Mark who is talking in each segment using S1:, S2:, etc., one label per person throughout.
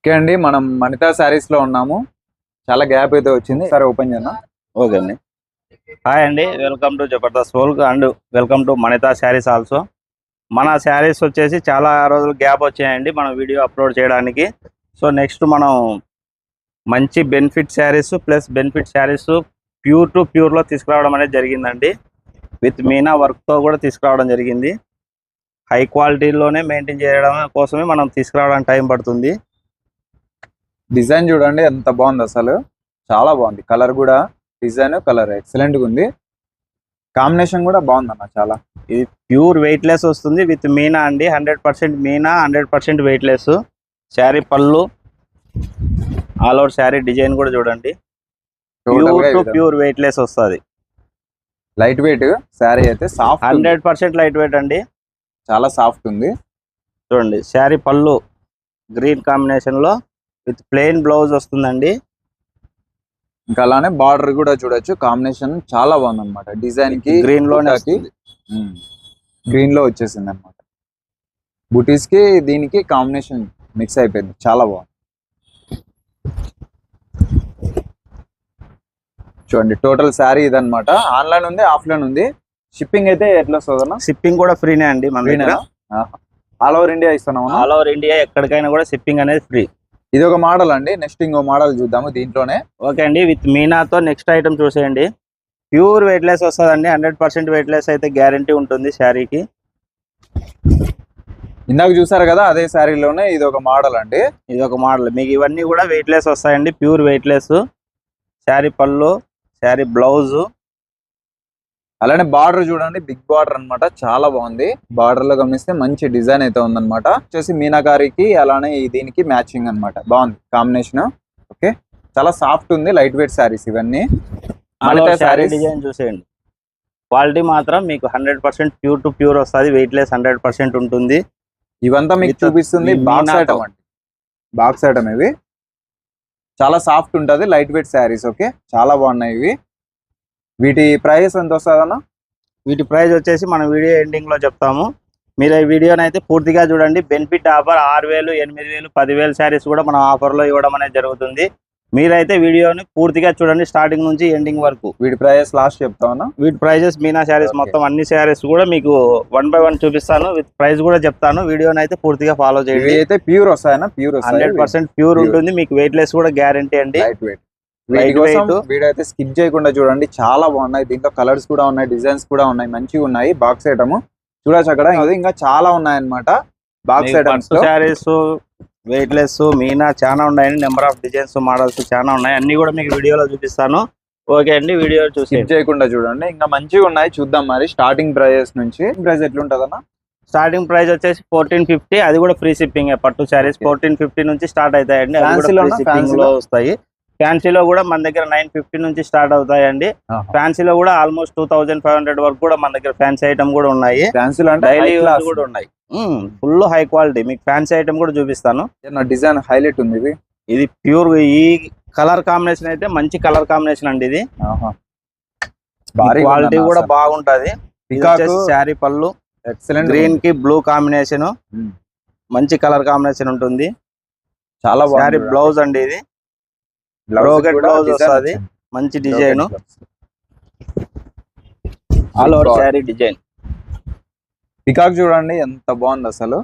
S1: Okay అండి మనం మనితా శారీస్లో ఉన్నాము. చాలా గ్యాప్ అయితే వచ్చింది. సరే ఓపెన్ చేద్దాం.
S2: ఓకే అండి. హాయ్ అండి welcome to Jabardasth whole and welcome to Manitha sarees also. మన శారీస్ వచ్చేసి చాలా రోజులు గ్యాప్ వచ్చాయండి మనం వీడియో అప్లోడ్ చేయడానికి. సో నెక్స్ట్ మనం మంచి benefit sarees plus benefit sarees pure to ప్యూర్లో తీసుకురావడం అనేది జరిగిందండి. విత్ మీనా వర్క్తో కూడా తీసుకురావడం జరిగింది. హై క్వాలిటీలోనే మెయింటైన్ చేయడం కోసమే మనం తీసుకురావడానికి టైం పడుతుంది.
S1: డిజైన్ చూడండి ఎంత బాగుంది అసలు. చాలా బాగుంది. కలర్ కూడా డిజైన్ కలర్ ఎక్సలెంట్గా ఉంది. కాంబినేషన్ కూడా బాగుంది అన్న చాలా.
S2: ఇది ప్యూర్ వెయిట్లెస్ వస్తుంది విత్ మీనా అండి. హండ్రెడ్ పర్సెంట్ మీనా హండ్రెడ్ పర్సెంట్ వెయిట్లెస్. శారీ పళ్ళు ఆల్ ఓవర్ శారీ డిజైన్ కూడా చూడండి. ప్యూర్ టు ప్యూర్ వెయిట్లెస్ వస్తుంది.
S1: లైట్ వెయిట్ శారీ అయితే soft
S2: hundred percent light weight అండి.
S1: చాలా సాఫ్ట్ ఉంది.
S2: చూడండి శారీ పళ్ళు గ్రీన్ కాంబినేషన్లో విత్ ప్లెయిన్ బ్లౌజ్ వస్తుందండి.
S1: ఇంకా అలానే బార్డర్ కూడా చూడొచ్చు. కాంబినేషన్ చాలా బాగుంది అనమాట డిజైన్కి
S2: గ్రీన్ వస్తుంది.
S1: ఉమ్, గ్రీన్లో వచ్చేసింది అనమాట బుటీస్కి దీనికి కాంబినేషన్ మిక్స్ అయిపోయింది. చాలా బాగుంది. చూడండి టోటల్ శారీ ఇదన్నమాట. ఆన్లైన్ ఉంది ఆఫ్లైన్ ఉంది. షిప్పింగ్ అయితే ఎట్లా వస్తుందన్న?
S2: షిప్పింగ్ కూడా ఫ్రీనే అండి మన
S1: ఆల్ ఓవర్ ఇండియా ఇస్తున్నాం
S2: ఆల్ ఓవర్ ఇండియా ఎక్కడికైనా కూడా షిప్పింగ్ అనేది ఫ్రీ
S1: ఇది ఒక మోడల్ అండి. నెక్స్ట్ ఇంకో మోడల్ చూద్దాము దీంట్లోనే.
S2: ఓకే అండి. విత్ మీనాతో నెక్స్ట్ ఐటమ్ చూసేయండి. ప్యూర్ వెయిట్లెస్ వస్తుందండి. హండ్రెడ్ పర్సెంట్ వెయిట్లెస్ అయితే గ్యారంటీ ఉంటుంది శారీకి.
S1: ఇందాక చూసారు కదా అదే శారీలోనే ఇది ఒక మోడల్ అండి.
S2: ఇది ఒక మోడల్ మీకు ఇవన్నీ కూడా వెయిట్లెస్ వస్తాయండి. ప్యూర్ వెయిట్లెస్ శారీ పళ్ళు శారీ బ్లౌజ్.
S1: అలానే బార్డర్ చూడండి బిగ్ బార్డర్ అన్నమాట చాలా బాగుంది. బార్డర్లో గమనిస్తే మంచి డిజైన్ అయితే ఉందన్నమాట. వచ్చేసి మీనాకారికి అలానే దీనికి మ్యాచింగ్ అన్నమాట. బాగుంది కాంబినేషన్ ఓకే. చాలా సాఫ్ట్ ఉంది లైట్ వెయిట్ శారీస్ ఇవన్నీ.
S2: డిజైన్ చూసేయండి. క్వాలిటీ మాత్రం మీకు hundred percent pure to pure వస్తుంది వెయిట్లెస్ హండ్రెడ్ పర్సెంట్ ఉంటుంది.
S1: ఇవంతా మీకు చూపిస్తుంది బాక్స్. ఐటమ్ అండి. బాక్స్ ఐటమ్ ఇవి. చాలా సాఫ్ట్ ఉంటది లైట్ వెయిట్ శారీస్ ఓకే. చాలా బాగున్నాయి ఇవి. వీటి ప్రైస్ ఎంత వస్తుందన్న
S2: వీటి ప్రైస్ వచ్చేసి మనం వీడియో ఎండింగ్లో చెప్తాము. మీరు ఈ వీడియోని అయితే పూర్తిగా చూడండి. బెనిఫిట్ ఆఫర్ ఆరు వేలు ఎనిమిది వేలు పదివేలు శారీస్ కూడా మనం ఆఫర్లో ఇవ్వడం అనేది జరుగుతుంది. మీరైతే వీడియోని పూర్తిగా చూడండి. స్టార్టింగ్ నుంచి ఎండింగ్ వరకు.
S1: వీటి ప్రైస్ లాస్ట్ చెప్తామన్నా
S2: వీటి ప్రైజెస్ మీనా శారీస్. మొత్తం అన్ని శారీస్ కూడా మీకు వన్ బై వన్ చూపిస్తాను. విత్ ప్రైస్ కూడా చెప్తాను. వీడియోని అయితే పూర్తిగా ఫాలో చేయండి.
S1: అయితే pure వస్తాయన్నా? Pure
S2: hundred percent pure. ఉంటుంది. మీకు వెయిట్ లెస్ కూడా గ్యారంటీ అండి.
S1: వీటి కోసం
S2: weight.
S1: వీడైతే స్కిప్ చేయకుండా చూడండి. చాలా బాగున్నాయి. దీంట్లో కలర్స్ కూడా ఉన్నాయి డిజైన్స్ కూడా ఉన్నాయి. మంచిగా ఉన్నాయి బాక్స్ ఐటమ్ చూడొచ్చు అక్కడ. ఇంకా చాలా ఉన్నాయి అన్నమాట box items
S2: sarees weight less Meena చాలా ఉన్నాయండి నెంబర్ ఆఫ్ డిజైన్స్ మోడల్స్ చాలా ఉన్నాయి. అన్ని కూడా మీకు వీడియోలో చూపిస్తాను. ఓకే అండి వీడియో చూసి
S1: స్కిప్ చేయకుండా చూడండి. ఇంకా మంచిగా ఉన్నాయి. చూద్దాం మరి. స్టార్టింగ్ ప్రైజెస్ నుంచి. ప్రైస్ ఎట్లుంటదన్న?
S2: స్టార్టింగ్ ప్రైస్ వచ్చేసి ఫోర్టీన్ ఫిఫ్టీ అది కూడా ఫ్రీ షిప్పింగ్ పట్టు శారీస్. ఫోర్టీన్ ఫిఫ్టీ నుంచి స్టార్ట్ అవుతాయండి? వస్తాయి. ఫ్యాన్సీలో కూడా మన దగ్గర నైన్ ఫిఫ్టీ నుంచి స్టార్ట్ అవుతాయండి. ఫ్యాన్సీలో కూడా almost two thousand five hundred వరకు కూడా మన దగ్గర ఫ్యాన్సీ ఐటమ్ కూడా ఉన్నాయి.
S1: ఫ్యాన్సీలో
S2: డైలీ కూడా ఉన్నాయి. Full high quality. మీకు ఫ్యాన్సీ ఐటమ్ కూడా చూపిస్తాను.
S1: డిజైన్ హైలైట్ ఉంది ఇది?
S2: ఇది ప్యూర్ ఈ కలర్ కాంబినేషన్ అయితే మంచి కలర్ కాంబినేషన్ అండి ఇది. క్వాలిటీ కూడా బాగుంటది. శారీ పళ్ళు.
S1: ఎక్సలెంట్
S2: గ్రీన్కి బ్లూ కాంబినేషన్. మంచి కలర్ కాంబినేషన్ ఉంటుంది.
S1: చాలా
S2: శారీ బ్లౌజ్ అండి ఇది.
S1: Design
S2: వస్తది. మంచి design. All over. Saree design
S1: peacock చూడండి ఎంత బాగుంది అసలు.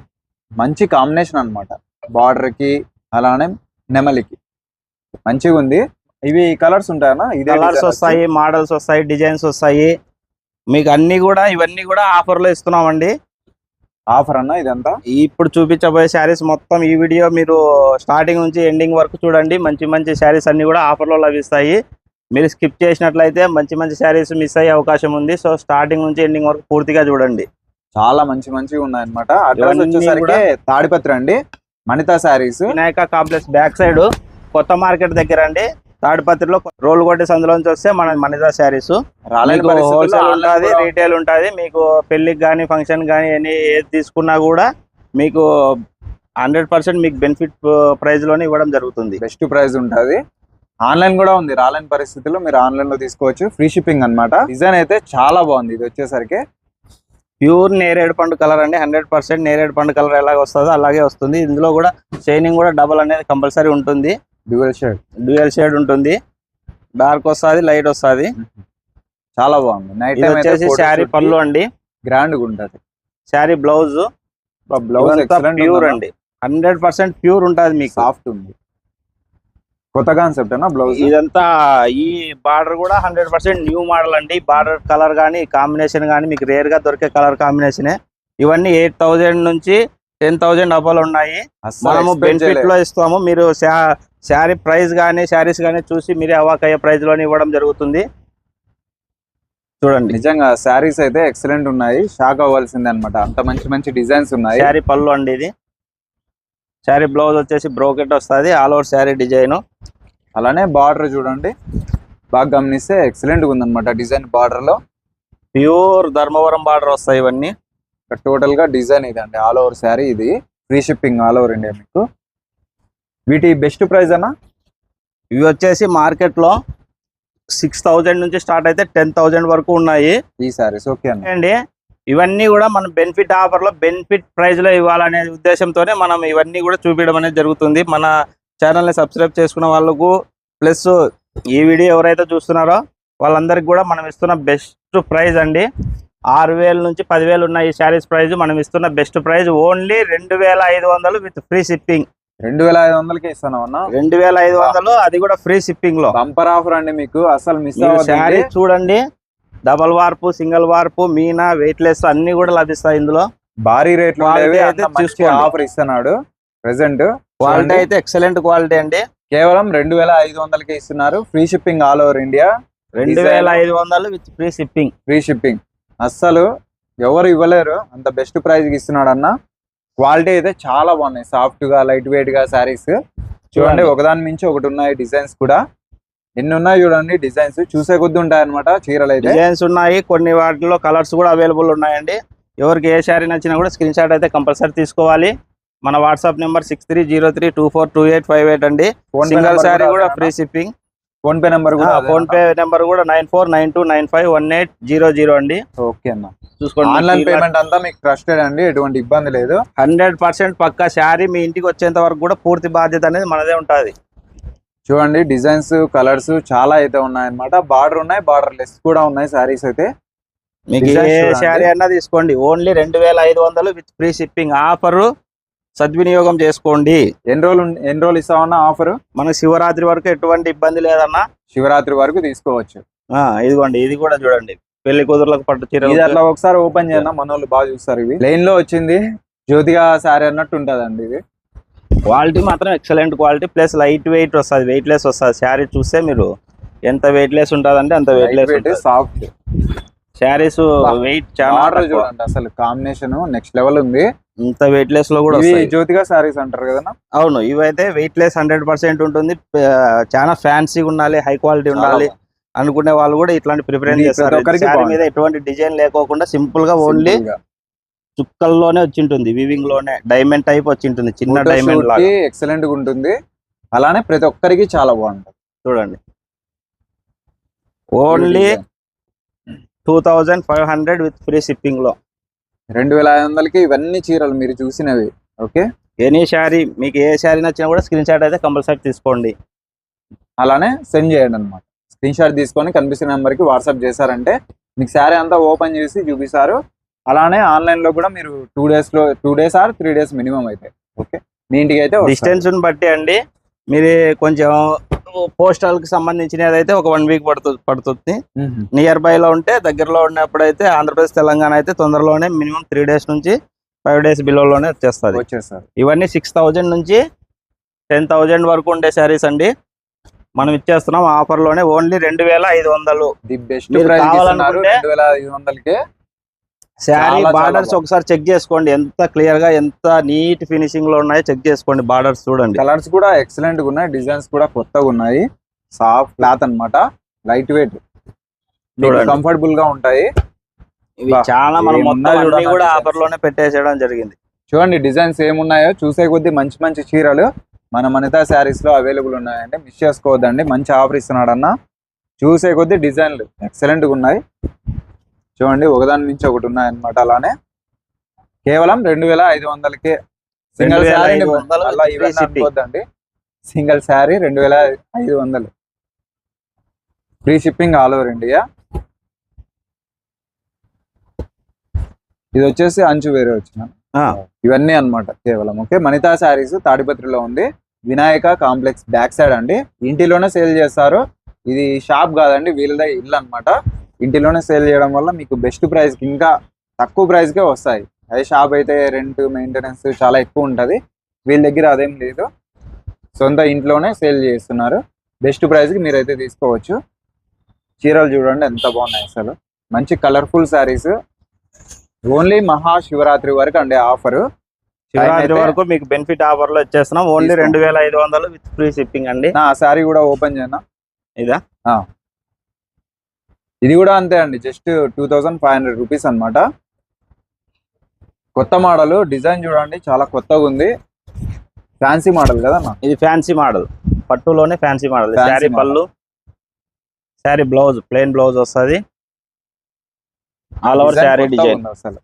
S1: మంచి కాంబినేషన్ అన్నమాట. బార్డర్కి అలానే నెమలికి. మంచిగా ఉంది. ఇవి కలర్స్ ఉంటాయన్నా ఇదే
S2: కలర్స్ వస్తాయి మోడల్స్ వస్తాయి డిజైన్స్ వస్తాయి. మీకు అన్ని కూడా ఇవన్నీ కూడా ఆఫర్లో ఇస్తున్నామండి.
S1: ఆఫర్ అన్న ఇదంతా.
S2: ఇప్పుడు చూపించబోయే శారీస్ మొత్తం ఈ వీడియో మీరు స్టార్టింగ్ నుంచి ఎండింగ్ వరకు చూడండి. మంచి మంచి శారీస్ అన్ని కూడా ఆఫర్లో లభిస్తాయి. మీరు స్కిప్ చేసినట్లయితే మంచి మంచి శారీస్ మిస్ అయ్యే అవకాశం ఉంది. సో స్టార్టింగ్ నుంచి ఎండింగ్ వరకు పూర్తిగా చూడండి.
S1: చాలా మంచి మంచిగా ఉన్నాయన్నమాట. అడ్రస్ వచ్చేసరికి తాడిపత్రి అండి. Manitha sarees.
S2: Vinayaka complex back side. కొత్త మార్కెట్ దగ్గర అండి. తాడిపత్రిలో రోల్ కొట్టి సందులోంచి వస్తే మన మనిదా శారీస్. హోల్సేల్ ఉంటుంది రీటైల్ ఉంటుంది మీకు పెళ్ళికి కానీ ఫంక్షన్ కానీ ఎనీ ఏది తీసుకున్నా కూడా మీకు హండ్రెడ్ పర్సెంట్ మీకు బెనిఫిట్ ప్రైస్లోనే ఇవ్వడం జరుగుతుంది.
S1: బెస్ట్ ప్రైస్ ఉంటది. ఆన్లైన్ కూడా ఉంది రాలేని పరిస్థితుల్లో మీరు ఆన్లైన్లో తీసుకోవచ్చు. ఫ్రీ షిప్పింగ్ అన్నమాట. డిజైన్ అయితే చాలా బాగుంది ఇది వచ్చేసరికి.
S2: ప్యూర్ నేరేడు పండు కలర్ అండి. హండ్రెడ్ పర్సెంట్ నేరేడు పండు కలర్ ఎలాగ వస్తుందో అలాగే వస్తుంది. ఇందులో కూడా షైనింగ్ కూడా డబల్ అనేది కంపల్సరీ ఉంటుంది.
S1: Dual shade.
S2: డ్యూయల్ షేడ్ ఉంటుంది. డార్క్ వస్తుంది లైట్ వస్తుంది.
S1: చాలా బాగుంది. నైట్
S2: వచ్చేసి శారీ పళ్ళు అండి.
S1: గ్రాండ్గా ఉంటది.
S2: శారీ బ్లౌజ్
S1: బ్లౌజ్
S2: ప్యూర్ అండి. హండ్రెడ్ పర్సెంట్ ప్యూర్ ఉంటుంది మీకు.
S1: సాఫ్ట్ ఉంది. కొత్త కాన్సెప్ట్ అన్న బ్లౌజ్?
S2: ఇదంతా ఈ బార్డర్ కూడా హండ్రెడ్ పర్సెంట్ న్యూ మోడల్ అండి. బార్డర్ కలర్ కానీ కాంబినేషన్ కానీ మీకు రేర్గా దొరికే కలర్ కాంబినేషన్. ఇవన్నీ ఎయిట్ థౌజండ్ నుంచి టెన్ థౌజండ్ అబ్బలు ఉన్నాయి. మనము బెనిఫిట్లో ఇస్తాము. మీరు శారీ ప్రైస్ కానీ శారీస్ కానీ చూసి మీరే అవాక్ అయ్యే ప్రైస్లోనే ఇవ్వడం జరుగుతుంది. చూడండి.
S1: నిజంగా శారీస్ అయితే ఎక్సలెంట్ ఉన్నాయి. షాక్ అవ్వాల్సిందే అనమాట అంత మంచి మంచి డిజైన్స్ ఉన్నాయి.
S2: శారీ పళ్ళు అండి ఇది. శారీ బ్లౌజ్ వచ్చేసి బ్రోకెట్ వస్తుంది. All over sari design.
S1: అలానే బార్డర్ చూడండి. బాగా గమనిస్తే ఎక్సలెంట్గా ఉందన్నమాట డిజైన్ బార్డర్లో.
S2: ప్యూర్ ధర్మవరం బార్డర్ వస్తాయి ఇవన్నీ.
S1: టోటల్గా డిజైన్ ఇదండి. ఆల్ ఓవర్ శారీ ఇది. Free shipping all over India మీకు. వీటి బెస్ట్ ప్రైస్ అన్న?
S2: ఇవి వచ్చేసి మార్కెట్లో సిక్స్ థౌజండ్ నుంచి స్టార్ట్ అయితే టెన్ థౌజండ్ వరకు ఉన్నాయి.
S1: ఈ శారీస్ ఓకే
S2: అండి ఇవన్నీ కూడా మన బెనిఫిట్ ఆఫర్లో బెనిఫిట్ ప్రైస్లో ఇవ్వాలనే ఉద్దేశంతోనే మనం ఇవన్నీ కూడా చూపించడం అనేది జరుగుతుంది. మన ఛానల్ని సబ్స్క్రైబ్ చేసుకున్న వాళ్ళకు ప్లస్ ఈ వీడియో ఎవరైతే చూస్తున్నారో వాళ్ళందరికి కూడా మనం ఇస్తున్న బెస్ట్ ప్రైస్ అండి. ఆరు వేల నుంచి పదివేలు ఉన్న ఈ శారీస్ ప్రైస్ మనం ఇస్తున్న బెస్ట్ ప్రైస్ ఓన్లీ రెండు వేల ఐదు వందలు విత్ ఫ్రీ షిప్పింగ్.
S1: రెండు వేల ఐదు వందలకి ఇస్తాను అన్న.
S2: రెండు వేల ఐదు వందలు అది కూడా ఫ్రీ షిప్పింగ్లో.
S1: బంపర్ ఆఫర్ అండి మీకు. అసలు మిస్
S2: శారీ చూడండి. డబల్ వార్పు సింగిల్ వార్పు మీనా వెయిట్ లెస్ అన్ని కూడా లభిస్తాయి ఇందులో.
S1: భారీ రేట్లు. ఆఫర్ ఇస్తున్నాడు. ప్రెసెంట్
S2: క్వాలిటీ అయితే ఎక్సలెంట్ క్వాలిటీ అండి.
S1: కేవలం రెండు వేల ఐదు వందలకి ఇస్తున్నారు. Free shipping all over India
S2: రెండు వేల ఐదు వందలు with free shipping
S1: free shipping అస్సలు ఎవరు ఇవ్వలేరు. అంత బెస్ట్ ప్రైస్కి ఇస్తున్నాడు అన్న. క్వాలిటీ అయితే చాలా బాగున్నాయి. సాఫ్ట్గా లైట్ వెయిట్గా శారీస్. చూడండి. ఒకదాని మించి ఒకటి ఉన్నాయి డిజైన్స్ కూడా. ఎన్ని ఉన్నాయి చూడండి డిజైన్స్. చూసే కొద్ది ఉంటాయి అనమాట చీరలు అయితే.
S2: డిజైన్స్ ఉన్నాయి. కొన్ని వాటిలో కలర్స్ కూడా అవైలబుల్ ఉన్నాయండి. ఎవరికి ఏ శారీ నచ్చినా కూడా స్క్రీన్ షాట్ అయితే కంపల్సరీ తీసుకోవాలి. మన WhatsApp number six three zero three two four two eight five eight అండి.
S1: ఫోన్
S2: సింగిల్ శారీ కూడా free shipping.
S1: PhonePe number కూడా
S2: ఫోన్ పే నెంబర్ కూడా nine four nine two nine five one eight zero zero అండి.
S1: Okay అన్న.
S2: చూసుకోండి
S1: online payment అంతా మీకు trusted అండి ఎటువంటి ఇబ్బంది లేదు.
S2: హండ్రెడ్ పర్సెంట్ పక్కా శారీ మీ ఇంటికి వచ్చేంత వరకు కూడా పూర్తి బాధ్యత అనేది మనదే ఉంటుంది.
S1: చూడండి డిజైన్స్ కలర్స్ చాలా అయితే ఉన్నాయి అనమాట బార్డర్ ఉన్నాయి బార్డర్ లెస్ కూడా ఉన్నాయి శారీస్ అయితే.
S2: మీకు ఏ. శారీ అన్నా తీసుకోండి. ఓన్లీ రెండు వేల ఐదు వందలు విత్ ఫ్రీ షిప్పింగ్ ఆఫర్ సద్వినియోగం చేసుకోండి.
S1: ఎన్ని రోజులు ఎన్ని రోజులు ఇస్తామన్న ఆఫర్?
S2: మనకు శివరాత్రి వరకు ఎటువంటి ఇబ్బంది లేదన్నా
S1: శివరాత్రి వరకు తీసుకోవచ్చు.
S2: ఆ, ఇదిగోండి ఇది కూడా చూడండి. పెళ్ళి కూతుర్లకు పట్టు చీర
S1: అట్లా ఒకసారి ఓపెన్ చేయనా మన వాళ్ళు బాగా చూస్తారు ఇవి. లైన్లో వచ్చింది జ్యోతిగా శారీ అన్నట్టు ఉంటదండి ఇది.
S2: క్వాలిటీ మాత్రం excellent quality plus light weight వస్తుంది వెయిట్ లెస్ వస్తుంది. శారీ చూస్తే మీరు ఎంత వెయిట్ లెస్ ఉంటుంది అంటే అంత weight less
S1: soft
S2: saris weight చాలా
S1: ఆర్డర్. చూడండి అసలు కాంబినేషన్ నెక్స్ట్ లెవెల్ ఉంది.
S2: ఇంత వెయిట్ లెస్లో కూడా
S1: జ్యోతిగా శారీస్ అంటారు కదా
S2: అవును ఇవైతే వెయిట్ లెస్ హండ్రెడ్ పర్సెంట్ ఉంటుంది చాలా ఫ్యాన్సీగా ఉండాలి హై క్వాలిటీ ఉండాలి అనుకునే వాళ్ళు కూడా ఇట్లాంటి ప్రిఫరెన్స్ చేస్తారు. శారీ. మీద ఎటువంటి డిజైన్ లేకోకుండా సింపుల్గా ఓన్లీ చుక్కల్లోనే వచ్చింటుంది వివింగ్లోనే. డైమండ్ టైప్ వచ్చింటుంది చిన్న డైమండ్
S1: ఎక్సలెంట్గా ఉంటుంది. అలానే ప్రతి ఒక్కరికి చాలా బాగుంటుంది.
S2: చూడండి. Only two thousand five hundred with free షిప్పింగ్లో.
S1: రెండు వేల ఐదు వందలకి ఇవన్నీ చీరలు మీరు చూసినవి ఓకే?
S2: ఎనీ శారీ మీకు ఏ శారీ నచ్చినా కూడా స్క్రీన్ షాట్ అయితే కంపల్సరీ తీసుకోండి.
S1: అలానే సెండ్ చేయండి అనమాట స్క్రీన్ షాట్ తీసుకొని కనిపిస్తున్న నెంబర్కి వాట్సాప్ చేశారంటే మీకు శారీ అంతా ఓపెన్ చేసి చూపిస్తారు. అలానే ఆన్లైన్లో కూడా మీరు టూ డేస్లో two days or three days minimum అయితే ఓకే? మీ ఇంటికి అయితే వస్తారు.
S2: డిస్టెన్స్ బట్టి అండి. మీరు కొంచెం పోస్టల్కి సంబంధించినది అయితే ఒక వన్ వీక్ పడుతుంది. పడుతుంది. నియర్ బై లో ఉంటే దగ్గరలో ఉన్నప్పుడైతే ఆంధ్రప్రదేశ్ తెలంగాణ అయితే తొందరలోనే మినిమం త్రీ డేస్ నుంచి ఫైవ్ డేస్ బిలోలోనే వచ్చేస్తుంది. ఇవన్నీ సిక్స్ థౌజండ్ నుంచి టెన్ థౌజండ్ వరకు ఉండే శారీస్ అండి. మనం ఇచ్చేస్తున్నాం ఆఫర్లోనే ఓన్లీ రెండు వేల ఐదు వందలు. కావాలనుకుంటే-
S1: రెండు వేల ఐదు వందలకే
S2: శారీ బార్డర్స్. ఒకసారి చెక్ చేసుకోండి. ఎంత క్లియర్గా ఎంత నీట్ ఫినిషింగ్లో ఉన్నాయో చెక్ చేసుకోండి బార్డర్స్ చూడండి.
S1: కలర్స్ కూడా ఎక్సలెంట్గా ఉన్నాయి. డిజైన్స్ కూడా కొత్తగా ఉన్నాయి. సాఫ్ట్ క్లాత్ అన్నమాట. Light weight. కంఫర్టబుల్గా ఉంటాయి.
S2: చాలా మనం మొత్తం కూడా. ఆఫర్లోనే పెట్టేసేయడం జరిగింది.
S1: చూడండి డిజైన్స్ ఏమున్నాయో. చూసే కొద్దీ మంచి మంచి చీరలు. మన మనితా శారీస్లో అవైలబుల్ ఉన్నాయండి. మిస్ చేసుకోవద్దండి. మంచి ఆఫర్ ఇస్తున్నాడు అన్న చూసే కొద్దీ డిజైన్లు ఎక్సలెంట్గా ఉన్నాయి. చూడండి ఒకదాని నుంచి ఒకటి ఉన్నాయన్నమాట అలానే. కేవలం రెండు వేల ఐదు వందలకే సింగిల్ శారీ
S2: 2500
S1: అలా ఇవన్నీ సింగిల్ శారీ రెండు వేల ఐదు వందలు. Free shipping all over India ఇది వచ్చేసి అంచు వేరే వచ్చిన ఇవన్నీ అన్నమాట కేవలం. ఓకే మణితా శారీస్ తాడిపత్రిలో ఉంది. వినాయక కాంప్లెక్స్ బ్యాక్ సైడ్ అండి. ఇంటిలోనే సేల్ చేస్తారు. ఇది షాప్ కాదండి వీళ్ళదే ఇల్లు అన్నమాట. ఇంటిలోనే సేల్ చేయడం వల్ల మీకు బెస్ట్ ప్రైస్కి ఇంకా తక్కువ ప్రైస్ కే వస్తాయి. అదే షాప్ అయితే రెంట్ మెయింటెనెన్స్ చాలా ఎక్కువ ఉంటది. వీళ్ళ దగ్గర అదేం లేదు. సొంత ఇంట్లోనే సేల్ చేస్తున్నారు. బెస్ట్ ప్రైస్కి మీరైతే తీసుకోవచ్చు. చీరలు చూడండి ఎంత బాగున్నాయి అసలు. మంచి కలర్ఫుల్ శారీస్ ఓన్లీ మహాశివరాత్రి వరకు అండి ఆఫర్
S2: శివరాత్రి వరకు మీకు బెనిఫిట్ ఆఫర్లో ఇచ్చేస్తున్నాం. ఓన్లీ. రెండు వేల ఐదు వందలు విత్ ఫ్రీ షిప్పింగ్ అండి.
S1: నా శారీ కూడా ఓపెన్ చేయనా
S2: ఇదా?
S1: ఇది కూడా అంతే అండి just two thousand five hundred rupees అనమాట కొత్త మోడల్ డిజైన్ చూడండి చాలా కొత్తగా ఉంది. ఫ్యాన్సీ మోడల్ కదా అన్న?
S2: ఇది ఫ్యాన్సీ మోడల్. పట్టులోనే ఫ్యాన్సీ మోడల్. శారీ. పళ్ళు శారీ బ్లౌజ్ ప్లెయిన్ బ్లౌజ్ వస్తుంది. All over sari design.
S1: అసలు.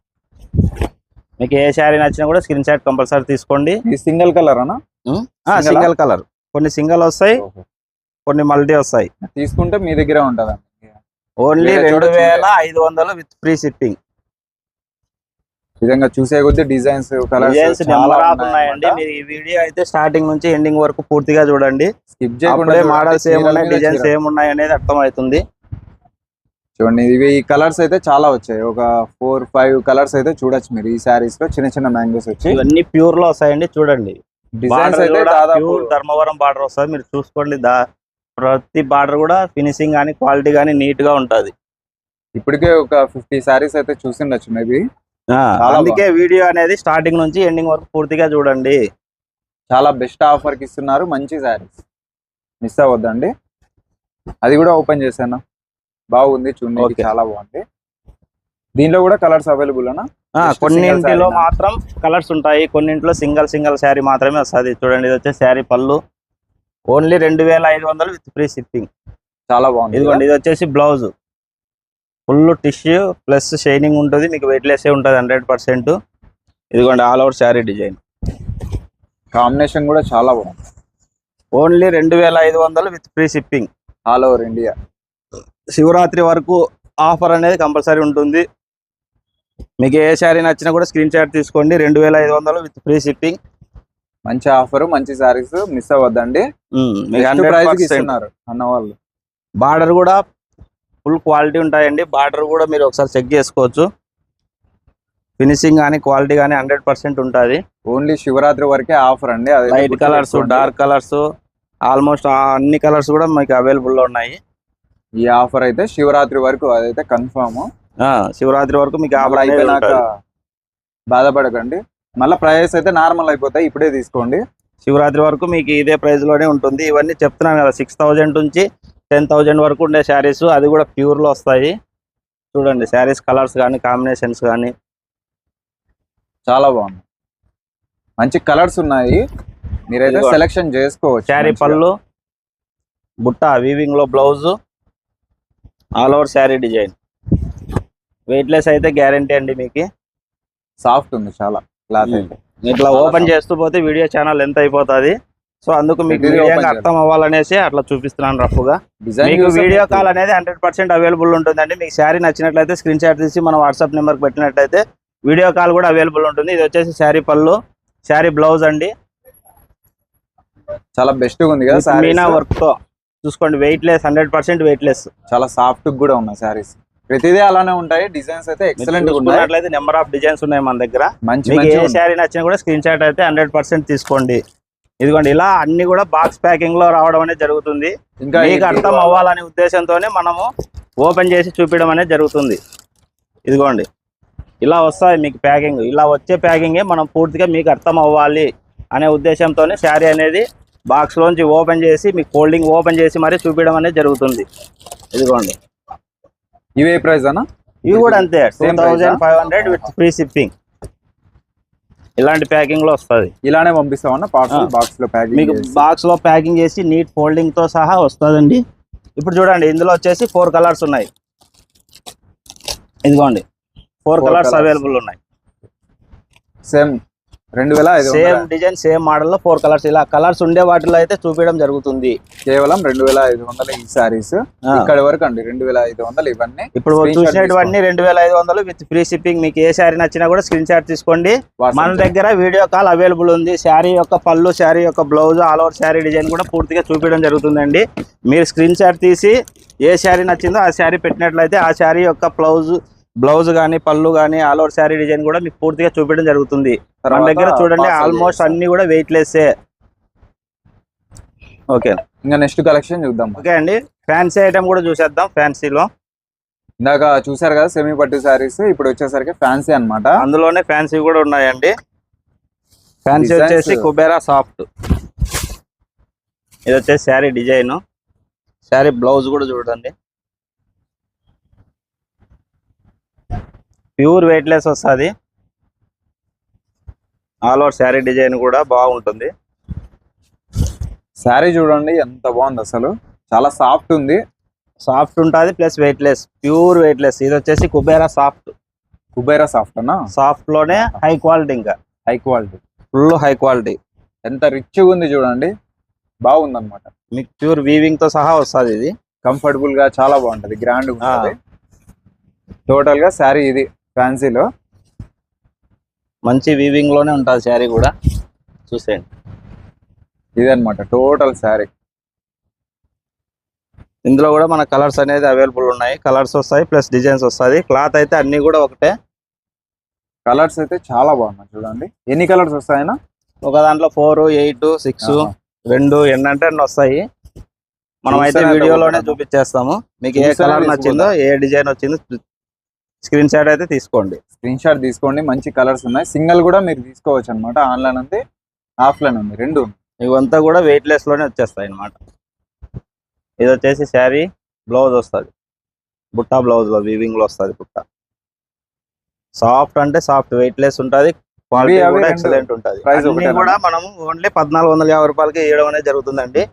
S2: మీకు ఏ శారీ నచ్చినా కూడా స్క్రీన్ షాట్ కంపల్సరీ తీసుకోండి.
S1: ఇది సింగిల్ కలర్ ఆ?
S2: సింగిల్ కలర్ కొన్ని సింగిల్ వస్తాయి కొన్ని మల్టీ వస్తాయి.
S1: తీసుకుంటే మీ దగ్గరే ఉంటది
S2: ఓన్లీ రెండు వేల ఐదు వందలు విత్ ఫ్రీ షిప్పింగ్
S1: విధంగా చూసే కొద్ది డిజైన్స్
S2: ఉన్నాయండి. మీరు ఈ వీడియో అయితే స్టార్టింగ్ నుంచి ఎండింగ్ వరకు పూర్తిగా చూడండి.
S1: స్కిప్ చేయకుండా.
S2: మోడల్స్ ఏమున్నాయి డిజైన్స్. ఏమున్నాయి అనేది అర్థమవుతుంది.
S1: చూడండి ఇవి కలర్స్ అయితే చాలా వచ్చాయి. ఒక ఫోర్ ఫైవ్ కలర్స్ అయితే చూడొచ్చు మీరు. ఈ శారీస్లో చిన్న చిన్న మ్యాంగోస్ వచ్చి.
S2: ఇవన్నీ ప్యూర్లో వస్తాయండి చూడండి.
S1: డిజైన్స్ అయితే దాదాపు
S2: ధర్మవరం బార్డర్ వస్తుంది. మీరు చూసుకోండి దా ప్రతి బార్డర్ కూడా ఫినిషింగ్ కానీ క్వాలిటీ కానీ నీట్గా ఉంటది.
S1: ఇప్పటికే ఒక ఫిఫ్టీ శారీస్ అయితే చూసిండొచ్చు మేబీ.
S2: అందుకే వీడియో అనేది స్టార్టింగ్ నుంచి ఎండింగ్ వరకు పూర్తిగా చూడండి.
S1: చాలా బెస్ట్ ఆఫర్కి ఇస్తున్నారు మంచి శారీస్ మిస్ అవ్వద్దండి. అది కూడా ఓపెన్ చేశాను. బాగుంది చూడండి. చాలా బాగుంది. దీనిలో కూడా కలర్స్ అవైలబుల్ అనా?
S2: కొన్నింటిలో? మాత్రం కలర్స్ ఉంటాయి. కొన్నింటిలో సింగల్ సింగల్ శారీ మాత్రమే వస్తుంది. చూడండి ఇది వచ్చే శారీ పళ్ళు. ఓన్లీ రెండు వేల ఐదు వందలు విత్ ఫ్రీ షిప్పింగ్.
S1: చాలా బాగుంది.
S2: ఇదిగోండి ఇది వచ్చేసి blouse. Full tissue plus shining ఉంటుంది మీకు వెయిట్ లెస్ ఉంటుంది హండ్రెడ్ పర్సెంట్ ఇదిగోండి all over sari design
S1: combination కూడా చాలా బాగుంది.
S2: ఓన్లీ రెండు వేల ఐదు వందలు with free shipping.
S1: All over India
S2: Shivaratri వరకు ఆఫర్ అనేది కంపల్సరీ ఉంటుంది. మీకు ఏ శారీ నచ్చినా కూడా స్క్రీన్ షాట్ తీసుకోండి రెండు వేల ఐదు వందలు విత్ ఫ్రీ షిప్పింగ్.
S1: మంచి ఆఫర్ మంచి శారీస్ మిస్ అవ్వద్దండి. ఇస్తున్నారు అన్న వాళ్ళు
S2: బార్డర్ కూడా ఫుల్ క్వాలిటీ ఉంటాయండి. బార్డర్ కూడా మీరు ఒకసారి చెక్ చేసుకోవచ్చు. ఫినిషింగ్ కానీ క్వాలిటీ కానీ హండ్రెడ్ పర్సెంట్ ఉంటుంది.
S1: ఓన్లీ శివరాత్రి వరకే ఆఫర్ అండి.
S2: Light colours. Dark colours almost అన్ని కలర్స్ కూడా మీకు అవైలబుల్లో ఉన్నాయి.
S1: ఈ ఆఫర్ అయితే శివరాత్రి వరకు అదైతే కన్ఫర్మ్
S2: ఆ, శివరాత్రి వరకు మీకు ఆఫర్
S1: అయిపోయినాక. బాధపడకండి. మళ్ళీ ప్రైస్ అయితే నార్మల్ అయిపోతాయి ఇప్పుడే తీసుకోండి.
S2: శివరాత్రి వరకు మీకు ఇదే ప్రైస్లోనే ఉంటుంది. ఇవన్నీ చెప్తున్నాను కదా సిక్స్ థౌజండ్ నుంచి టెన్ థౌజండ్ వరకు ఉండే శారీస్ అది కూడా ప్యూర్లో వస్తాయి. చూడండి శారీస్ కలర్స్ కానీ కాంబినేషన్స్ కానీ.
S1: చాలా బాగుంది. మంచి కలర్స్ ఉన్నాయి. మీరైతే. సెలెక్షన్ చేసుకోవచ్చు
S2: శారీ. పళ్ళు బుట్ట వీవింగ్లో blouse all over sari design. Weight less అయితే గ్యారంటీ అండి మీకు.
S1: సాఫ్ట్ ఉంది చాలా. అయితే.
S2: ఇట్లా ఓపెన్. చేస్తూ పోతే వీడియో ఛానల్ ఎంత అయిపోతుంది. సో అందుకు మీకు
S1: ప్రతిదీ
S2: వీడియో
S1: open
S2: అర్థం అవ్వాలనేసి అట్లా చూపిస్తున్నాను రఫ్గా
S1: డిజైన్
S2: మీకు వీడియో కాల్ అనేది హండ్రెడ్ పర్సెంట్ అవైలబుల్ ఉంటుందండి. మీకు శారీ నచ్చినట్లయితే స్క్రీన్ షాట్ తీసి మన వాట్సాప్ నెంబర్ పెట్టినట్లయితే వీడియో కాల్ కూడా అవైలబుల్ ఉంటుంది. ఇది వచ్చేసి శారీ పళ్ళు శారీ బ్లౌజ్ అండి.
S1: చాలా బెస్ట్ ఉంది కదా.
S2: మీనా వర్క్తో చూసుకోండి weight less hundred percent weight less
S1: చాలా సాఫ్ట్ కూడా ఉన్నాయి సారీస్ ప్రతిదీ అలానే ఉంటాయి. డిజైన్స్ అయితే ఎక్సలెంట్
S2: చూసుకున్నట్లయితే నెంబర్ ఆఫ్ డిజైన్స్ ఉన్నాయి మన దగ్గర.
S1: మంచి
S2: ఏ శారీ నచ్చినా కూడా స్క్రీన్ షాట్ అయితే హండ్రెడ్ పర్సెంట్ తీసుకోండి. ఇదిగోండి ఇలా అన్ని కూడా బాక్స్ ప్యాకింగ్లో రావడం అనేది జరుగుతుంది.
S1: ఇంకా
S2: మీకు? అర్థం అవ్వాలనే ఉద్దేశంతోనే మనము ఓపెన్ చేసి చూపించడం అనేది జరుగుతుంది. ఇదిగోండి ఇలా వస్తాయి మీకు ప్యాకింగ్ ఇలా వచ్చే ప్యాకింగే మనం పూర్తిగా మీకు అర్థం అవ్వాలి అనే ఉద్దేశంతోనే శారీ అనేది బాక్స్ లోంచి ఓపెన్ చేసి మీకు ఫోల్డింగ్ ఓపెన్ చేసి మరీ చూపించడం అనేది జరుగుతుంది. ఇదిగోండి.
S1: ఇవే ప్రైస్ అన్న
S2: ఇవి కూడా అంతే. Two? Thousand five hundred with free shipping ఇలాంటి ప్యాకింగ్లో వస్తుంది.
S1: ఇలానే పంపిస్తామన్న పార్సల్. బాక్స్లో ప్యాకింగ్
S2: మీకు బాక్స్లో ప్యాకింగ్ చేసి నీట్ ఫోల్డింగ్తో సహా వస్తుందండి. ఇప్పుడు చూడండి ఇందులో వచ్చేసి ఫోర్ కలర్స్ ఉన్నాయి. ఇదిగోండి ఫోర్ కలర్స్. అవైలబుల్ ఉన్నాయి.
S1: సేమ్ రెండు వేల
S2: సేమ్ డిజైన్ సేమ్ మోడల్లో ఫోర్ కలర్స్. ఇలా కలర్స్ ఉండే వాటిలో అయితే చూపించడం జరుగుతుంది.
S1: కేవలం రెండు వేల ఐదు వందల ఈ సారీస్. ఇక్కడ వరకు అండి రెండు వేల ఐదు వందలు ఇవన్నీ.
S2: ఇప్పుడు చూసినటువంటి రెండు వేల ఐదు వందలు విత్ ఫ్రీ షిప్పింగ్ మీకు ఏ శారీ నచ్చినా కూడా స్క్రీన్ షాట్ తీసుకోండి. మన దగ్గర వీడియో కాల్ అవైలబుల్ ఉంది. శారీ యొక్క పళ్ళు శారీ యొక్క blouse all over sari design కూడా పూర్తిగా చూపించడం జరుగుతుందండి. మీరు స్క్రీన్ షాట్ తీసి ఏ శారీ నచ్చిందో ఆ శారీ పెట్టినట్లయితే ఆ శారీ యొక్క బ్లౌజ్ బ్లౌజ్ కానీ పళ్ళు కానీ ఆల్ ఓవర్ శారీ డిజైన్ కూడా మీకు పూర్తిగా చూపించడం జరుగుతుంది. మన దగ్గర చూడండి ఆల్మోస్ట్. అన్ని కూడా వెయిట్ లెస్సే ఓకే
S1: ఇంకా నెక్స్ట్ కలెక్షన్ చూద్దాం.
S2: ఓకే అండి. ఫ్యాన్సీ ఐటమ్ కూడా చూసేద్దాం ఫ్యాన్సీలో
S1: ఇందాక చూసారు కదా సెమీ పట్టు సారీస్ ఇప్పుడు వచ్చేసరికి ఫ్యాన్సీ అన్నమాట.
S2: అందులోనే ఫ్యాన్సీ కూడా ఉన్నాయండి. ఫ్యాన్సీ వచ్చేసి కుబేరా సాఫ్ట్ ఇది వచ్చేసి శారీ డిజైన్ శారీ బ్లౌజ్ కూడా చూడండి. ప్యూర్ వెయిట్లెస్ వస్తుంది. ఆల్ ఓవర్ శారీ డిజైన్ కూడా బాగుంటుంది.
S1: శారీ చూడండి ఎంత బాగుంది అసలు. చాలా సాఫ్ట్ ఉంది.
S2: సాఫ్ట్ ఉంటుంది ప్లస్ వెయిట్లెస్. Pure weightless. ఇది వచ్చేసి కుబేరా సాఫ్ట్.
S1: కుబేరా సాఫ్ట్ అన్న?
S2: సాఫ్ట్లోనే హై క్వాలిటీ ఇంకా.
S1: High quality.
S2: Full high quality.
S1: ఎంత రిచ్ ఉంది చూడండి. బాగుంది అనమాట
S2: మీకు ప్యూర్ వీవింగ్తో సహా వస్తుంది ఇది.
S1: కంఫర్టబుల్గా చాలా బాగుంటది. గ్రాండ్ ఉంటుంది. టోటల్గా శారీ ఇది. ఫ్యాన్సీలో
S2: మంచి వీవింగ్లోనే ఉంటుంది శారీ కూడా. చూసేయండి.
S1: ఇది అనమాట టోటల్ శారీ.
S2: ఇందులో కూడా మన కలర్స్ అనేది అవైలబుల్ ఉన్నాయి. కలర్స్ వస్తాయి ప్లస్ డిజైన్స్ వస్తాయి. క్లాత్ అయితే అన్ని కూడా ఒకటే.
S1: కలర్స్ అయితే చాలా బాగున్నాయి చూడండి. ఎన్ని కలర్స్ వస్తాయన్నా?
S2: ఒక దాంట్లో ఫోర్ ఎయిట్ సిక్స్. రెండు ఎన్నంటే అన్ని వస్తాయి. మనం అయితే వీడియోలోనే. చూపించేస్తాము. మీకు ఏ కలర్ నచ్చిందో ఏ డిజైన్ వచ్చిందో స్క్రీన్ షాట్ అయితే తీసుకోండి.
S1: స్క్రీన్ షాట్ తీసుకోండి. మంచి కలర్స్ ఉన్నాయి. సింగిల్ కూడా మీరు తీసుకోవచ్చు అనమాట ఆన్లైన్ ఉంది ఆఫ్లైన్ ఉంది రెండు.
S2: ఇవంతా కూడా వెయిట్ లెస్లోనే వచ్చేస్తాయి అన్నమాట. ఇది వచ్చేసి శారీ బ్లౌజ్ వస్తుంది. బుట్టా బ్లౌజ్లో వీవింగ్లో వస్తుంది బుట్ట. సాఫ్ట్ అంటే సాఫ్ట్ వెయిట్ లెస్ ఉంటుంది. క్వాలిటీ కూడా ఎక్సలెంట్ ఉంటుంది. అన్ని? కూడా మనం ఓన్లీ పద్నాలుగు వందల యాభై రూపాయలకి ఇవ్వడం అనేది జరుగుతుందండి.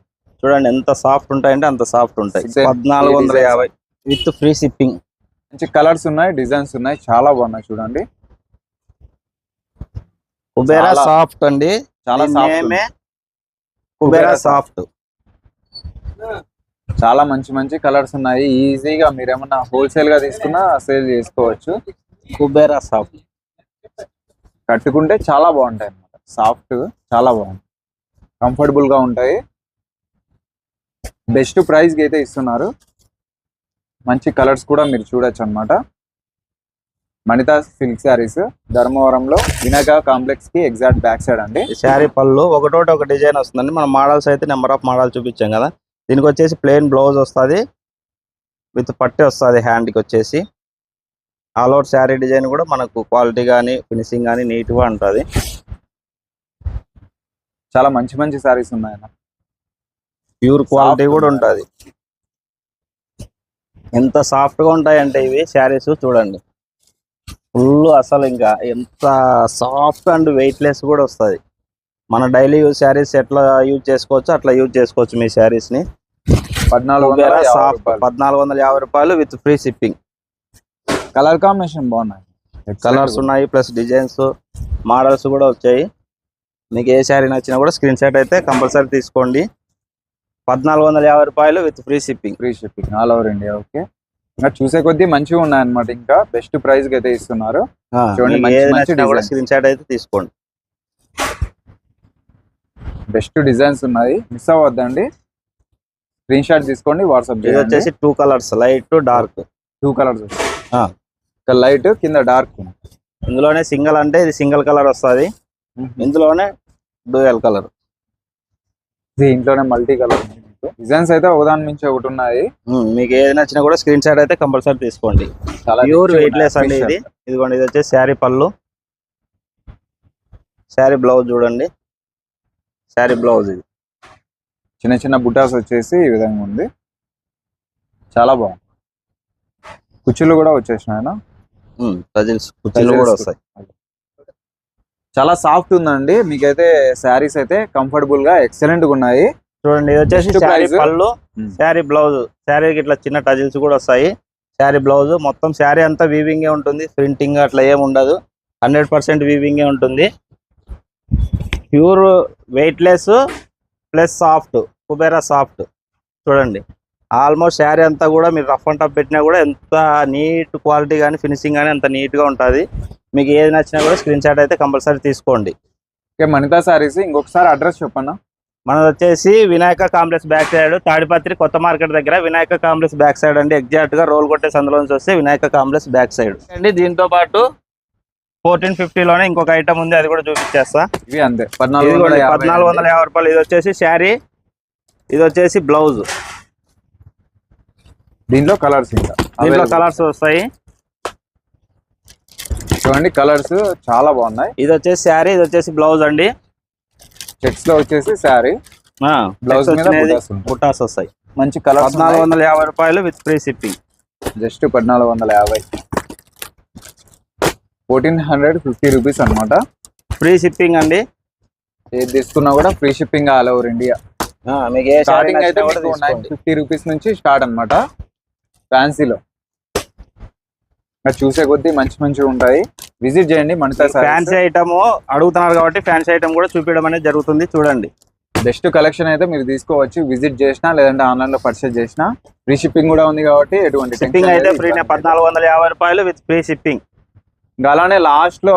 S2: చూడండి ఎంత సాఫ్ట్ ఉంటాయంటే అంత సాఫ్ట్ ఉంటాయి. పద్నాలుగు వందల. యాభై విత్ ఫ్రీ షిప్పింగ్.
S1: మంచి కలర్స్ ఉన్నాయి డిజైన్స్ ఉన్నాయి చాలా బాగున్నాయి చూడండి.
S2: కుబేరా సాఫ్ట్ అండి.
S1: చాలా సాఫ్ట్
S2: కుబేరా సాఫ్ట్.
S1: చాలా మంచి మంచి కలర్స్ ఉన్నాయి. ఈజీగా మీరు ఏమన్నా హోల్సేల్గా తీసుకున్నా సేల్ చేసుకోవచ్చు.
S2: కుబేరా సాఫ్ట్.
S1: కట్టుకుంటే చాలా బాగుంటాయి అన్నమాట. సాఫ్ట్ చాలా బాగుంటాయి. కంఫర్టబుల్గా ఉంటాయి. బెస్ట్ ప్రైస్కి అయితే ఇస్తున్నారు. మంచి కలర్స్ కూడా మీరు చూడొచ్చు అన్నమాట. మణితా సిల్క్ శారీస్ ధర్మవరంలో వినాయక కాంప్లెక్స్కి ఎగ్జాక్ట్ బ్యాక్ సైడ్ అండి.
S2: శారీ పళ్ళు ఒకటోటి ఒక డిజైన్ వస్తుందండి. మన మోడల్స్ అయితే నెంబర్ ఆఫ్ మోడల్ చూపించాం కదా. దీనికి వచ్చేసి ప్లెయిన్ బ్లౌజ్ వస్తుంది. విత్ పట్టి వస్తుంది హ్యాండ్కి వచ్చేసి. ఆల్ ఓవర్ శారీ డిజైన్ కూడా మనకు క్వాలిటీ కానీ ఫినిషింగ్ కానీ నీట్గా ఉంటుంది.
S1: చాలా మంచి మంచి శారీస్ ఉన్నాయి అన్న.
S2: ప్యూర్ క్వాలిటీ కూడా. ఉంటుంది. ఎంత సాఫ్ట్గా ఉంటాయంటే ఇవి శారీస్ చూడండి. ఫుల్ అసలు ఇంకా ఎంత సాఫ్ట్ అండ్ వెయిట్లెస్ కూడా వస్తుంది. మన డైలీ యూజ్ శారీస్ ఎట్లా యూజ్ చేసుకోవచ్చు అట్లా యూజ్ చేసుకోవచ్చు మీ శారీస్ని.
S1: పద్నాలుగు వందల
S2: సాఫ్ట్. పద్నాలుగు వందల యాభై రూపాయలు with free shipping
S1: colour combination బాగున్నాయి.
S2: కలర్స్ ఉన్నాయి ప్లస్ డిజైన్స్ మోడల్స్ కూడా వచ్చాయి. మీకు ఏ శారీ నచ్చినా కూడా స్క్రీన్ షాట్ అయితే కంపల్సరీ తీసుకోండి. పద్నాలుగు వందల యాభై రూపాయలు with free shipping
S1: free shipping all over India okay ఇంకా చూసే కొద్దీ మంచిగా ఉన్నాయి అనమాట ఇంకా. బెస్ట్ ప్రైస్కి అయితే ఇస్తున్నారు. చూడండి.
S2: స్క్రీన్ షాట్ అయితే తీసుకోండి.
S1: బెస్ట్ డిజైన్స్ ఉన్నాయి. మిస్ అవ్వద్దండి. స్క్రీన్ షాట్ తీసుకోండి వాట్సాప్
S2: ఇది వచ్చేసి two colours light dark
S1: two colours light కింద డార్క్
S2: ఇందులోనే సింగిల్ అంటే ఇది సింగిల్ కలర్ వస్తుంది. ఇందులోనే డ్యూయల్ కలర్
S1: దీంట్లోనే మల్టీ కలర్ డిజైన్స్ అయితే ఒకదాని మించి ఒకటి ఉన్నాయి.
S2: మీకు ఏది నచ్చినా కూడా స్క్రీన్ షాట్ అయితే కంపల్సరీ తీసుకోండి.
S1: చాలా
S2: ప్యూర్
S1: rich
S2: వెయిట్
S1: ఉన్నాయి.
S2: లెస్ అండి ఇది. ఇదిగోండి ఇది వచ్చేసి శారీ పళ్ళు. శారీ బ్లౌజ్ చూడండి. శారీ బ్లౌజ్ ఇది.
S1: చిన్న చిన్న బుటాస్ వచ్చేసి ఈ విధంగా ఉంది. చాలా బాగుంది. కుచ్చులు కూడా వచ్చేసినాయి
S2: టజిల్స్ కుర్చీలు కూడా వస్తాయి.
S1: చాలా సాఫ్ట్ ఉందండి. మీకైతే శారీస్ అయితే కంఫర్టబుల్గా ఎక్సలెంట్గా ఉన్నాయి.
S2: చూడండి ఇది వచ్చేసి శారీ. పళ్ళు
S1: Hmm.
S2: శారీ బ్లౌజ్. శారీకి ఇట్లా చిన్న టజిల్స్ కూడా వస్తాయి. శారీ బ్లౌజ్ మొత్తం శారీ అంతా వీవింగే ఉంటుంది. ప్రింటింగ్ అట్లా ఏమి ఉండదు. హండ్రెడ్ పర్సెంట్ వీవింగే ఉంటుంది. Pure weightless plus soft Kubera soft చూడండి. ఆల్మోస్ట్ శారీ అంతా కూడా మీరు రఫ్ అండ్ టఫ్ పెట్టినా కూడా ఎంత నీట్ క్వాలిటీ కానీ ఫినిషింగ్ కానీ అంత నీట్గా ఉంటుంది. మీకు ఏది నచ్చినా కూడా స్క్రీన్ షాట్ అయితే కంపల్సరీ తీసుకోండి.
S1: ఓకే మణితా సారీస్ ఇంకొకసారి అడ్రస్ చెప్పన్నా
S2: మనది వచ్చేసి Vinayaka complex back side Tadipatri కొత్త మార్కెట్ దగ్గర వినాయక కాంప్లెక్స్ బ్యాక్ సైడ్ అండి. ఎగ్జాక్ట్గా రోల్ కొట్టే సందులో నుంచి వస్తే వినాయక కాంప్లెక్స్ బ్యాక్ సైడ్. అండి దీంతో పాటు ఫోర్టీన్లోనే ఇంకొక ఐటమ్ ఉంది అది కూడా చూపించేస్తా.
S1: ఇవి అంతే. పద్నాలుగు
S2: పద్నాలుగు వందల యాభై రూపాయలు. ఇది వచ్చేసి శారీ ఇది వచ్చేసి బ్లౌజ్.
S1: దీంట్లో కలర్స్ ఇంకా
S2: దీంట్లో. కలర్స్ వస్తాయి.
S1: చూడండి కలర్స్ చాలా బాగున్నాయి.
S2: ఇది వచ్చేసి శారీ ఇది వచ్చేసి బ్లౌజ్ అండి.
S1: చెక్స్లో వచ్చేసి శారీ Blouse మీద బుటాస్
S2: వస్తాయి.
S1: మంచి కలర్స్
S2: పద్నాలుగు వందల యాభై రూపాయలు విత్ ఫ్రీ షిప్పింగ్
S1: జస్ట్ పద్నాలుగు వందల యాభై. ఫోర్టీన్ హండ్రెడ్ ఫిఫ్టీ రూపీస్ అనమాట
S2: ఫ్రీ షిప్పింగ్ అండి.
S1: ఏది తీసుకున్నా కూడా free shipping all over India
S2: మీకు
S1: స్టార్టింగ్ అయితే. ఫిఫ్టీ రూపీస్ నుంచి స్టార్ట్ అనమాట ఫ్యాన్సీలో చూసే కొద్దీ మంచి మంచిగా ఉంటాయి. విజిట్ చేయండి మణితా
S2: ఫ్యాన్సీ ఐటమ్ అడుగుతున్నారు కాబట్టి ఫ్యాన్సీ ఐటమ్ కూడా చూపించడం అనేది జరుగుతుంది. చూడండి.
S1: బెస్ట్ కలెక్షన్ అయితే మీరు తీసుకోవచ్చు. విజిట్ చేసినా లేదంటే ఆన్లైన్లో పర్చేస్ చేసినా. ఫ్రీ షిప్పింగ్ కూడా ఉంది కాబట్టి ఎటువంటి
S2: షిప్పింగ్ అయితే. ఫ్రీనే పద్నాలుగు వందల యాభై రూపాయలు విత్ ఫ్రీ షిప్పింగ్.
S1: ఇంకా అలానే లాస్ట్లో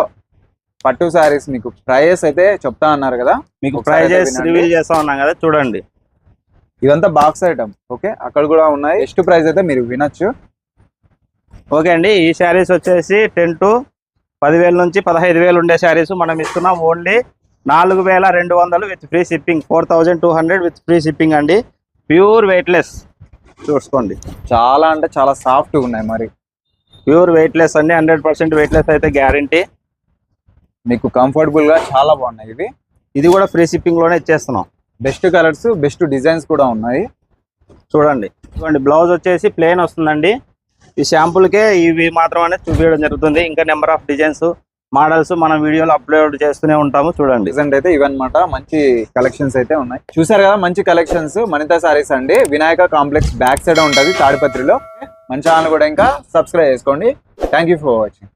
S1: పట్టు సారీస్ మీకు ప్రైస్ అయితే చెప్తా అన్నారు కదా.
S2: మీకు ప్రైజెస్. రివీల్ చేస్తా ఉన్నాం కదా చూడండి.
S1: ఇదంతా బాక్స్ ఐటమ్. ఓకే? అక్కడ కూడా ఉన్నాయి. బెస్ట్ ప్రైస్ అయితే మీరు వినొచ్చు.
S2: ఓకే అండి ఈ శారీస్ వచ్చేసి టెన్ టు పదివేల నుంచి పదహైదు వేలు ఉండే శారీస్ మనం ఇస్తున్నాం ఓన్లీ నాలుగు వేల రెండు వందలు with free shipping four thousand two hundred with free shipping అండి. ప్యూర్ వెయిట్లెస్ చూసుకోండి.
S1: చాలా అంటే చాలా సాఫ్ట్గా ఉన్నాయి మరి.
S2: ప్యూర్ వెయిట్లెస్ అండి. హండ్రెడ్ పర్సెంట్ వెయిట్లెస్ అయితే గ్యారంటీ
S1: మీకు కంఫర్టబుల్గా చాలా బాగున్నాయి ఇవి.
S2: ఇది కూడా ఫ్రీ షిప్పింగ్లోనే ఇచ్చేస్తున్నాం.
S1: బెస్ట్ కలర్స్ బెస్ట్ డిజైన్స్ కూడా ఉన్నాయి.
S2: చూడండి. చూడండి బ్లౌజ్ వచ్చేసి ప్లేన్ వస్తుందండి. ఈ శాంపుల్కే ఇవి మాత్రం అనేది చూపించడం జరుగుతుంది. ఇంకా నెంబర్ ఆఫ్ డిజైన్స్ మోడల్స్ మనం వీడియోలో అప్లోడ్ చేస్తూనే ఉంటాము. చూడండి.
S1: డిజైన్ అయితే ఇవన్నమాట. మంచి కలెక్షన్స్ అయితే ఉన్నాయి. చూసారు కదా మంచి కలెక్షన్స్. మనితా సారీస్ అండి. వినాయక కాంప్లెక్స్ బ్యాక్ సైడ్ ఉంటది తాడిపత్రిలో. మన ఛానల్ కూడా ఇంకా సబ్స్క్రైబ్ చేసుకోండి. Thank you for watching